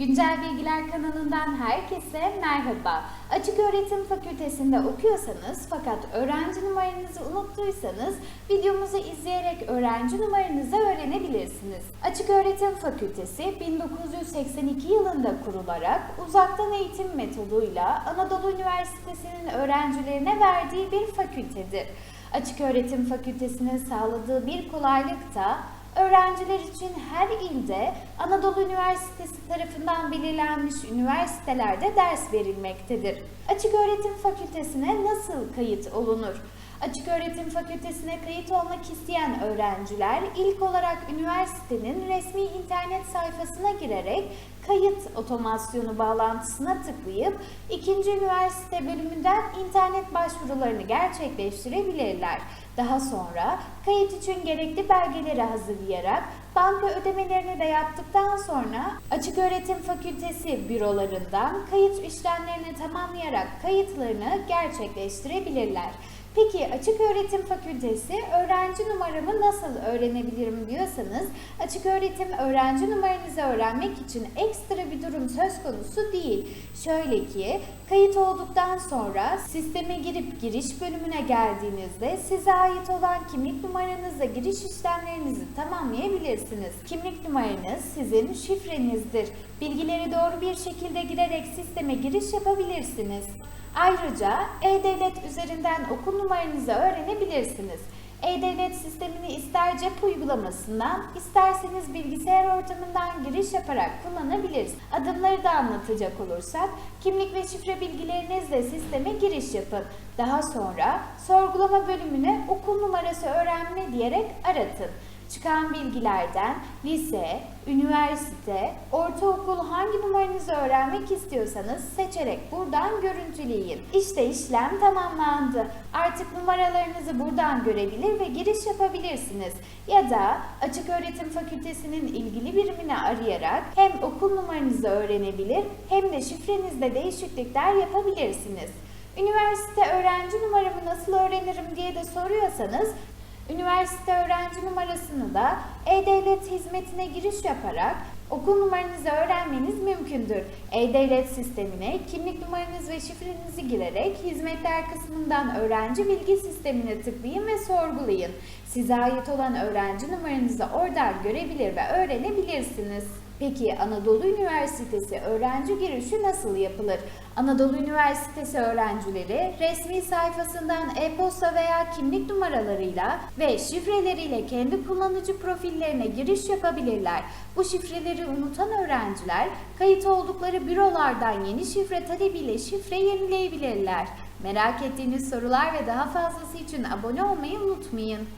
Güncel Bilgiler kanalından herkese merhaba. Açık Öğretim Fakültesinde okuyorsanız fakat öğrenci numaranızı unuttuysanız videomuzu izleyerek öğrenci numaranızı öğrenebilirsiniz. Açık Öğretim Fakültesi 1982 yılında kurularak uzaktan eğitim metoduyla Anadolu Üniversitesi'nin öğrencilerine verdiği bir fakültedir. Açık Öğretim Fakültesinin sağladığı bir kolaylık da Öğrenciler için her ilde Anadolu Üniversitesi tarafından belirlenmiş üniversitelerde ders verilmektedir. Açık Öğretim Fakültesine nasıl kayıt olunur? Açık Öğretim Fakültesine kayıt olmak isteyen öğrenciler ilk olarak üniversitenin resmi internet sayfasına girerek kayıt otomasyonu bağlantısına tıklayıp ikinci üniversite bölümünden internet başvurularını gerçekleştirebilirler. Daha sonra kayıt için gerekli belgeleri hazırlayarak banka ödemelerini de yaptıktan sonra Açık Öğretim Fakültesi bürolarından kayıt işlemlerini tamamlayarak kayıtlarını gerçekleştirebilirler. Peki Açık Öğretim Fakültesi öğrenci numaramı nasıl öğrenebilirim diyorsanız Açık Öğretim öğrenci numaranızı öğrenmek için ekstra bir durum söz konusu değil. Şöyle ki kayıt olduktan sonra sisteme girip giriş bölümüne geldiğinizde size ait olan kimlik numaranızla giriş işlemlerinizi tamamlayabilirsiniz. Kimlik numaranız sizin şifrenizdir. Bilgileri doğru bir şekilde girerek sisteme giriş yapabilirsiniz. Ayrıca E-Devlet üzerinden okul numaranızı öğrenebilirsiniz. E-Devlet sistemini ister cep uygulamasından, isterseniz bilgisayar ortamından giriş yaparak kullanabilirsiniz. Adımları da anlatacak olursak, kimlik ve şifre bilgilerinizle sisteme giriş yapın. Daha sonra sorgulama bölümüne okul numarası öğrenme diyerek aratın. Çıkan bilgilerden lise, üniversite, ortaokul hangi numaranızı öğrenmek istiyorsanız seçerek buradan görüntüleyin. İşte işlem tamamlandı. Artık numaralarınızı buradan görebilir ve giriş yapabilirsiniz. Ya da Açık Öğretim Fakültesinin ilgili birimini arayarak hem okul numaranızı öğrenebilir hem de şifrenizde değişiklikler yapabilirsiniz. Üniversite öğrenci numaramı nasıl öğrenirim diye de soruyorsanız Üniversite öğrenci numarasını da E-Devlet hizmetine giriş yaparak okul numaranızı öğrenmeniz mümkündür. E-Devlet sistemine kimlik numaranız ve şifrenizi girerek hizmetler kısmından öğrenci bilgi sistemine tıklayın ve sorgulayın. Size ait olan öğrenci numaranızı oradan görebilir ve öğrenebilirsiniz. Peki Anadolu Üniversitesi öğrenci girişi nasıl yapılır? Anadolu Üniversitesi öğrencileri resmi sayfasından e-posta veya kimlik numaralarıyla ve şifreleriyle kendi kullanıcı profillerine giriş yapabilirler. Bu şifreleri unutan öğrenciler kayıt oldukları bürolardan yeni şifre talebiyle şifre yenileyebilirler. Merak ettiğiniz sorular ve daha fazlası için abone olmayı unutmayın.